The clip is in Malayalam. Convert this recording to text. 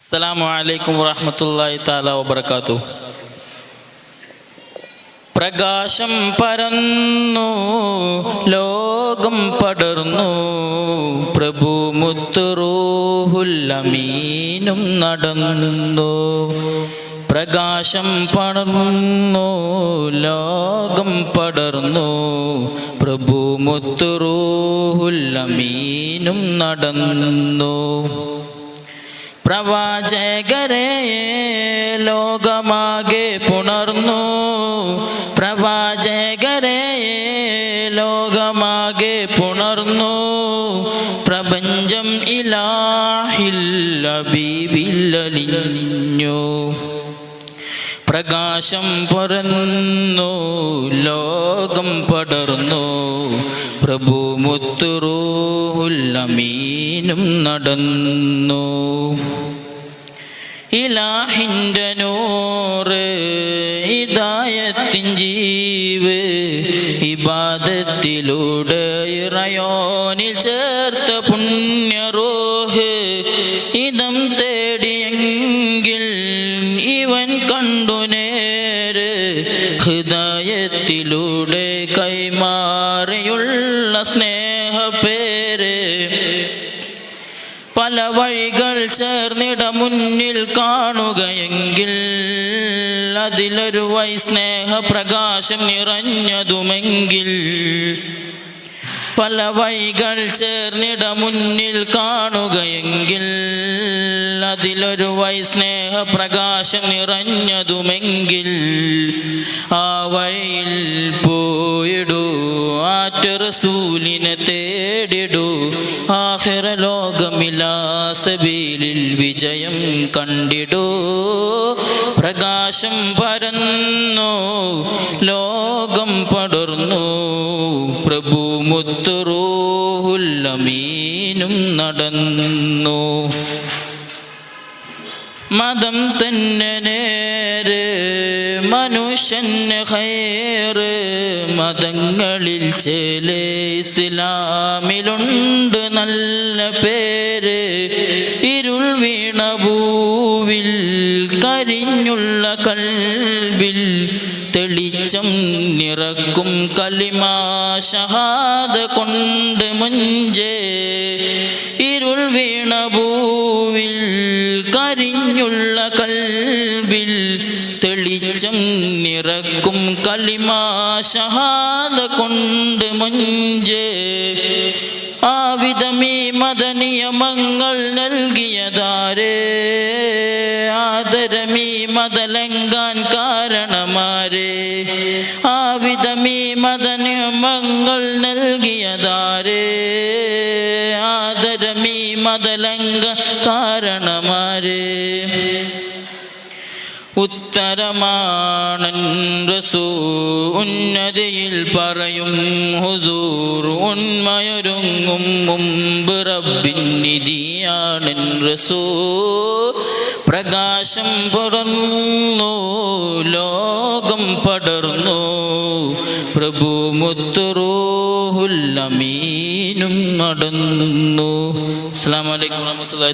അസ്സലാമു അലൈക്കും വറഹ്മത്തുള്ളാഹി തആല വബറകാതുഹു പ്രകാശം പരന്നു ലോകം പടർന്നു പ്രഭു മുത്തുറൂഹുല്ലമീനും നടന്നു. പ്രകാശം പടർന്നു ലോകം പടർന്നു പ്രഭു മുത്തുറൂഹുല്ലമീനും നടന്നു. പ്രവാചകരെ ലോകമാകെ പുണർന്നു. പ്രവാചകരെ ലോകമാകെ പുണർന്നു. പ്രപഞ്ചം ഇലാഹില്ലബീബില്ലലിഞ്ഞു പ്രകാശം പുറന്നു ലോകം പടർന്നു. പ്രഭു മുത്തുറൂഹുല്ലമീനും നടന്നു. ഇലാഹിന്റെ നൂറ് ഇതായത്തിൻ ജീവ് ഇബാദത്തിലൂടെ ഇറയോനിൽ ചേർത്ത പുണ്യറോഹ് ഇതം തേടിയെങ്കിൽ ഇവൻ കണ്ടു നേര് ഹൃദയത്തിലൂടെ കൈമാറിയുള്ള സ്നേഹപ്പേര് പല വഴികൾ ചേർന്നിട മുന്നിൽ കാണുകയെങ്കിൽ അതിലൊരു വൈ സ്നേഹപ്രകാശം നിറഞ്ഞതുമെങ്കിൽ പല വഴികൾ ചേർന്നിട മുന്നിൽ കാണുകയെങ്കിൽ അതിലൊരു വൈ സ്നേഹപ്രകാശം നിറഞ്ഞതുമെങ്കിൽ ആ വഴിയിൽ പോയിടൂ ആറ്റ റസൂലിനെ തേടിടൂ ആഹിറ ലോകമിലാസബീലിൽ വിജയം കണ്ടിടൂ. പ്രകാശം പരന്നു ലോകം പടർന്നു. പ്രഭു മുത്തുറൂഹുല്ലമീനും നടന്നു. മതം തന്നെ നേര് മനുഷ്യന് ഹൈറ് മതങ്ങളിൽ ചേലെ ഇസ്ലാമിലുണ്ട് നല്ല പേര്. ഇരുൾ വീണ ഭൂവിൽ കരിഞ്ഞുള്ള കൽവിൽ തെളിച്ചം നിറക്കും കലിമാ ഷഹാദ കൊണ്ട് മുഞ്ചേ. ഇരുൾ വീണ ഭൂവിൽ കരിഞ്ഞുള്ള തെളിച്ചം നിറക്കും കലിമാ ഷഹാദ കൊണ്ട് മുഞ്ചേ. ആവിധമീ മദനിയമങ്ങൾ നൽകിയതാരേ. ആദരമീ മതലങ്കാൻ കാരണമാരേ. ആവിധമീ മദനിയമങ്ങൾ നൽകിയതാരേ. ആദരമീ മതലങ്ക കാരണമാരേ. ഉത്തരമാണൻ റസൂ ഉന്നതിയിൽ പറയും ഹുസൂർ ഉന്മയൊരുങ്ങും മുമ്പ് റബ്ബിൻ നിധിയാണൻ റസൂ പ്രകാശം പുറന്നു ലോകം പടർന്നു. പ്രഭു മുത്തുറൂഹുല്ലമീനും നടന്നു അസ്സാം വലൈക്കും വാഹമത്തല്ലാ